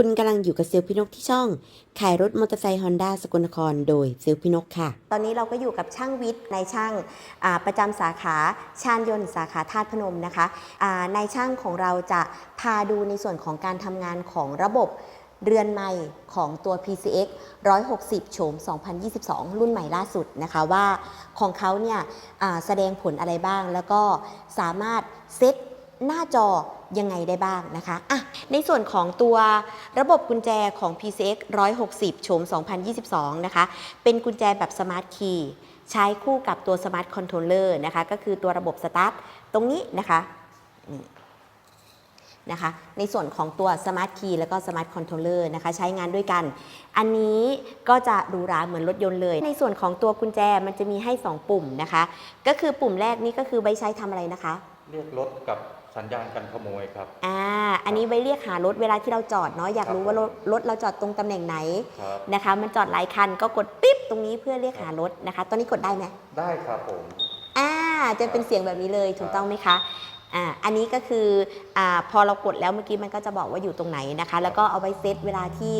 คุณกำลังอยู่กับเซลล์พี่นกที่ช่อง ขายรถมอเตอร์ไซค์ฮอนด้าสกลนคร โดยเซลล์พี่นกค่ะ ตอนนี้เราก็อยู่กับช่างวิทย์ในช่างประจำสาขาชาญยนต์สาขาธาตุพนมนะคะอ่าในช่างของเราจะพาดูในส่วนของการทำงานของระบบเรือนใหม่ของตัว PCX 160 โฉม 2022 รุ่นใหม่ล่าสุดนะคะว่าของเขาเนี่ยแสดงผลอะไรบ้าง แล้วก็สามารถเซตหน้าจอ ยังไงได้บ้างนะคะอะในส่วนของตัวระบบกุญแจของ PCX 160 โฉม 2022 นะคะ เป็นกุญแจแบบสมาร์ทคีย์ใช้คู่กับตัวสมาร์ทคอนโทรลเลอร์นะคะ ก็คือตัวระบบสตาร์ทตรงนี้นะคะนี่นะคะ ในส่วนของตัวสมาร์ทคีย์แล้วก็สมาร์ทคอนโทรลเลอร์นะคะใช้งานด้วยกัน อันนี้ก็จะหรูหราเหมือนรถยนต์เลย ในส่วนของตัวกุญแจมันจะมีให้ 2 ปุ่มนะคะ ก็คือปุ่มแรกนี่ก็คือไว้ใช้ทำอะไรนะคะ เรียกรถกับสัญญาณกันขโมยครับ อ่า อันนี้ไว้เรียกหารถเวลาที่เราจอดเนาะ อยากรู้ครับว่ารถรถเราจอดตรงตำแหน่งไหนครับนะคะ มันจอดหลายคันก็กดปิ๊บตรงนี้เพื่อเรียกหารถนะคะ ตอนนี้กดได้ไหมได้ครับผม อ่า จะเป็นเสียงแบบนี้เลยถูกต้องไหมคะ อ่า อันนี้ก็คือ อ่า พอเรากดแล้วเมื่อกี้มันก็จะบอกว่าอยู่ตรงไหนนะคะ แล้วก็เอาไว้เซตเวลาที่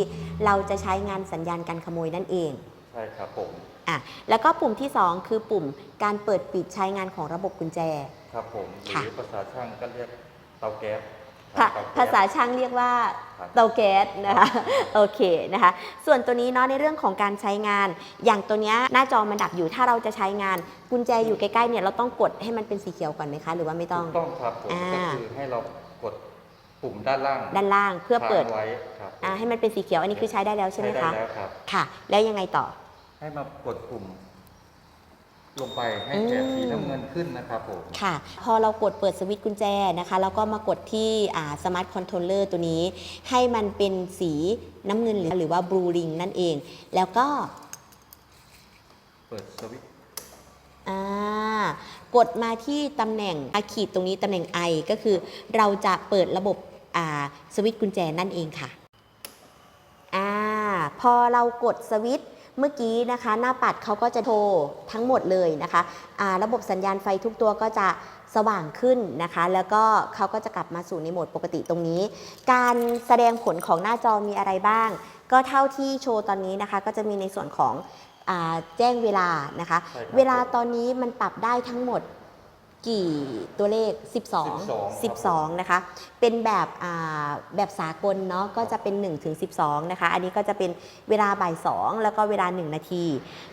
เราจะใช้งานสัญญาณการขโมยนั่นเอง ใช่ครับผม อะ แล้วก็ปุ่มที่สองคือปุ่มการเปิดปิดใช้งานของระบบกุญแจ ครับผมหค่ะรือภาษาช่างก็เรียกเตาแก๊สภาเตแก๊สภาษาช่างเรียกว่าครับเตาแก๊สนะคะโอเคนะคะ ส่วนตัวนี้เนาะในเรื่องของการใช้งาน อย่างตัวเนี้ยหน้าจอมันดับอยู่ถ้าเราจะใช้งาน กุญแจอยู่ใกล้ๆเนี่ยเราต้องกดให้มันเป็นสีเขียวก่อนไหมคะ หรือว่าไม่ต้องถูกต้องครับผมอ่าก็คือให้เรากดปุ่มด้านล่าง ด้านล่างเพื่อเปิดค้างไว้ครับอ่าให้มันเป็นสีเขียวอันนี้คือใช้ได้แล้วใช่ไหมได้คะแล้วครับค่ะ แล้วยังไงต่อ ให้มากดปุ่ม ลงไปให้อืมแถบสีน้ำเงินขึ้นนะครับผม ค่ะ พอเรากดเปิดสวิตช์กุญแจนะคะ แล้วก็มากดที่สมาร์ทคอนโทรลเลอร์ตัวนี้ ให้มันเป็นสีน้ำเงินหรือหรือว่าบลูริงนั่นเอง แล้วก็ เปิดสวิตช์อ่ากดมาที่ตำแหน่งอาขีดตรงนี้ตำแหน่ง I ก็คือเราจะเปิดระบบอ่าสวิตช์กุญแจนั่นเองค่ะอ่าพอเรากดสวิตช์ เมื่อกี้นะคะหน้าปัดเขาก็จะโทรทั้งหมดเลยนะคะอ่าระบบสัญญาณไฟทุกตัวก็จะสว่างขึ้นนะคะ แล้วก็เขาก็จะกลับมาสู่ในโหมดปกติตรงนี้ การแสดงผลของหน้าจอมีอะไรบ้าง ก็เท่าที่โชว์ตอนนี้นะคะ ก็จะมีในส่วนของอาแจ้งเวลานะคะใช่ครับเวลาตอนนี้มันปรับได้ทั้งหมด กี่ตัวเลข12 12 12 นะคะ เป็นแบบอ่าแบบสากลเนาะก็จะเป็น 1 ถึง 12 นะคะ อันนี้ก็จะเป็นเวลาบ่าย 2 แล้วก็เวลา 1 นาที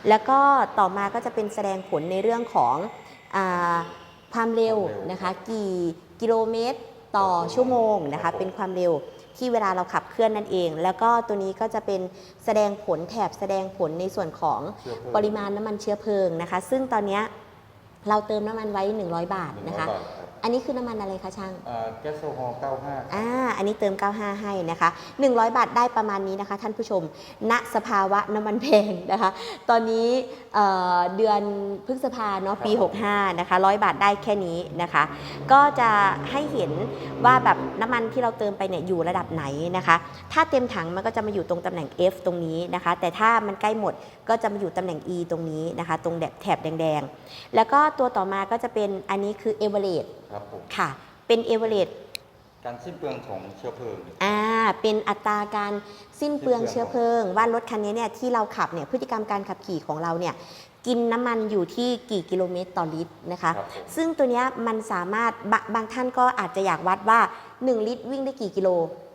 แล้วก็ต่อมาก็จะเป็นแสดงผลในเรื่องของอาความเร็วนะคะ กี่กิโลเมตรต่อชั่วโมงนะคะ เป็นความเร็วที่เวลาเราขับเคลื่อนนั่นเอง แล้วก็ตัวนี้ก็จะเป็นแสดงผลแถบแสดงผลในส่วนของเชื้อเพลิงปริมาณน้ำมันเชื้อเพลิงนะคะ ซึ่งตอนเนี้ย เราเติมน้ำมันไว้ 100 บาทนะคะหงร้อยบาท อันนี้คือน้ำมันอะไรคะช่างอ่าแก๊สโซฮอล์95อ่าอันนี้เติม 95 ให้นะคะ 100 บาทได้ประมาณนี้นะคะ ท่านผู้ชม ณสภาวะน้ำมันแพงนะคะ ตอนนี้เอ่อเดือนพฤษภาเนาะปี 65 นะคะ 100 บาทได้แค่นี้นะคะ ก็จะให้เห็นว่าแบบน้ำมันที่เราเติมไปเนี่ยอยู่ระดับไหนนะคะ ถ้าเต็มถังมันก็จะมาอยู่ตรงตำแหน่ง F ตรงนี้นะคะ แต่ถ้ามันใกล้หมดก็จะมาอยู่ตำแหน่ง E ตรงนี้นะคะ ตรงแถบแดงๆ แล้วก็ตัวต่อมาก็จะเป็นอันนี้คือ average ครับผมค่ะ เป็น average การสิ้นเปลืองของเชื้อเพลิง อ่า เป็นอัตราการสิ้นเปลืองสิ้นเปลืองเชื้อเพลิง ว่ารถคันนี้เนี่ยที่เราขับเนี่ยพฤติกรรมการขับขี่ของเราเนี่ยกินน้ำมันอยู่ที่กี่กิโลเมตรต่อลิตรนะคะครับผมซึ่งตัวเนี้ยมันสามารถบะบางท่านก็อาจจะอยากวัดว่า 1 ลิตรวิ่งได้กี่กิโล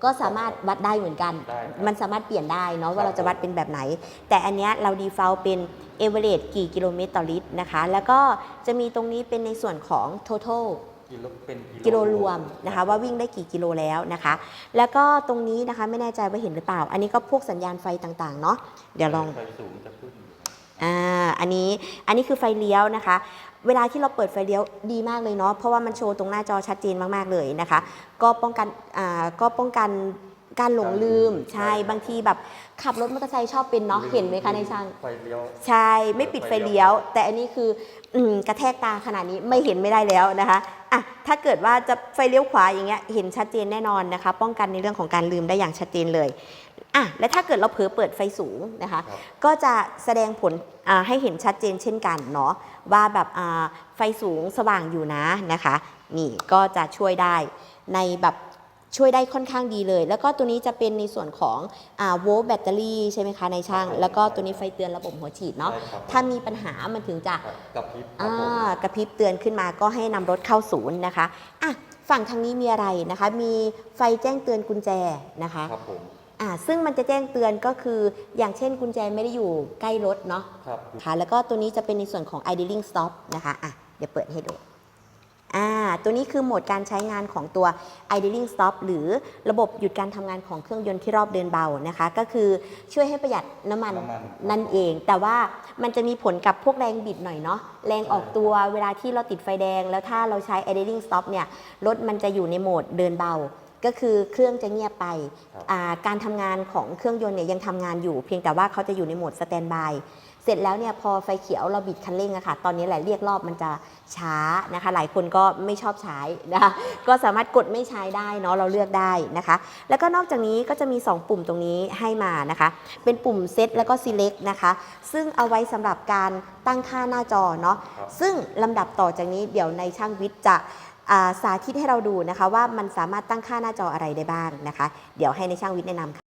ก็สามารถวัดได้เหมือนกันได้ครับมันสามารถเปลี่ยนได้เนาะครัว่าบเราจะวัดเป็นแบบไหน แต่อันเนี้ยเรา default เป็น average กี่กิโลเมตรต่อลิตรนะคะ แล้วก็จะมีตรงนี้เป็นในส่วนของ total กิโลเป็นกิโลรวมนะคะว่าวิ่งได้กี่กิโลแล้วนะคะ แล้วก็ตรงนี้นะคะไม่แน่ใจว่าเห็นหรือเปล่า อันนี้ก็พวกสัญญาณไฟต่างๆเนาะเดี๋ยวลองไฟสูงจะขึ้นอยู่ครับอ่าอันนี้อันนี้คือไฟเลี้ยวนะคะ เวลาที่เราเปิดไฟเลี้ยวดีมากเลยเนาะเพราะว่ามันโชว์ตรงหน้าจอชัดเจนมากๆเลยนะคะ ก็ป้องกันอ่าก็ป้องกัน การหลงลืม ใช่ บางทีแบบขับรถมอเตอร์ไซค์ชอบเป็นเนาะ เห็นไหมคะในช่าง ไฟเลี้ยว ใช่ ไม่ปิดไฟเลี้ยว แต่อันนี้คืออืมกระแทกตาขนาดนี้ไม่เห็นไม่ได้แล้วนะคะ อะ ถ้าเกิดว่าจะไฟเลี้ยวขวาอย่างเงี้ย เห็นชัดเจนแน่นอนนะคะ ป้องกันในเรื่องของการลืมได้อย่างชัดเจนเลย อะ และถ้าเกิดเราเผลอเปิดไฟสูงนะคะ ครับก็จะแสดงผลอ่าให้เห็นชัดเจนเช่นกันเนาะ ว่าแบบอ่าไฟสูงสว่างอยู่นะนะคะ นี่ก็จะช่วยได้ในแบบ ช่วยได้ค่อนข้างดีเลย แล้วก็ตัวนี้จะเป็นในส่วนของอ่าโวลต์แบตเตอรี่ใช่ไหมคะในช่าง แล้วก็ตัวนี้ไฟเตือนระบบหัวฉีดเนาะใช่ครับถ้ามีปัญหามันถึงจะครับกับพริบครับอ่ผมากระพริบเตือนขึ้นมาก็ให้นำรถเข้าศูนย์นะคะอะฝั่งทางนี้มีอะไรนะคะ มีไฟแจ้งเตือนกุญแจนะคะครับผมอ่าซึ่งมันจะแจ้งเตือนก็คืออย่างเช่นกุญแจไม่ได้อยู่ใกล้รถเนาะครับค่ะแล้วก็ตัวนี้จะเป็นในส่วนของ idling stop นะคะอะเดี๋ยวเปิดให้ดู อ่าตัวนี้คือโหมดการใช้งานของตัว idling stop หรือระบบหยุดการทำงานของเครื่องยนต์ที่รอบเดินเบานะคะ ก็คือช่วยให้ประหยัดน้ำมันน้ำมันนั่นเอง แต่ว่ามันจะมีผลกับพวกแรงบิดหน่อยเนาะแรงออกตัวเวลาที่เราติดไฟแดง แล้วถ้าเราใช้ idling stop เนี่ยรถมันจะอยู่ในโหมดเดินเบา ก็คือเครื่องจะเงียบไปครับอ่าการทำงานของเครื่องยนต์เนี่ยยังทำงานอยู่ เพียงแต่ว่าเขาจะอยู่ในโหมดสแตนบาย เสร็จแล้วเนี่ยพอไฟเขียวเราบิดคันเร่งอะค่ะ ตอนนี้แหละเรียกรอบมันจะช้านะคะ หลายคนก็ไม่ชอบใช้นะคะก็สามารถกดไม่ใช้ได้เนาะเราเลือกได้นะคะ แล้วก็นอกจากนี้ก็จะมี 2 ปุ่มตรงนี้ให้มานะคะ เป็นปุ่มเซตแล้วก็ select นะคะ ซึ่งเอาไว้สำหรับการตั้งค่าหน้าจอเนาะครับซึ่งลำดับต่อจากนี้เดี๋ยวในช่างวิทย์จะอ่าสาธิตให้เราดูนะคะว่ามันสามารถตั้งค่าหน้าจออะไรได้บ้างนะคะ เดี๋ยวให้ในช่างวิทย์แนะนำค่ะ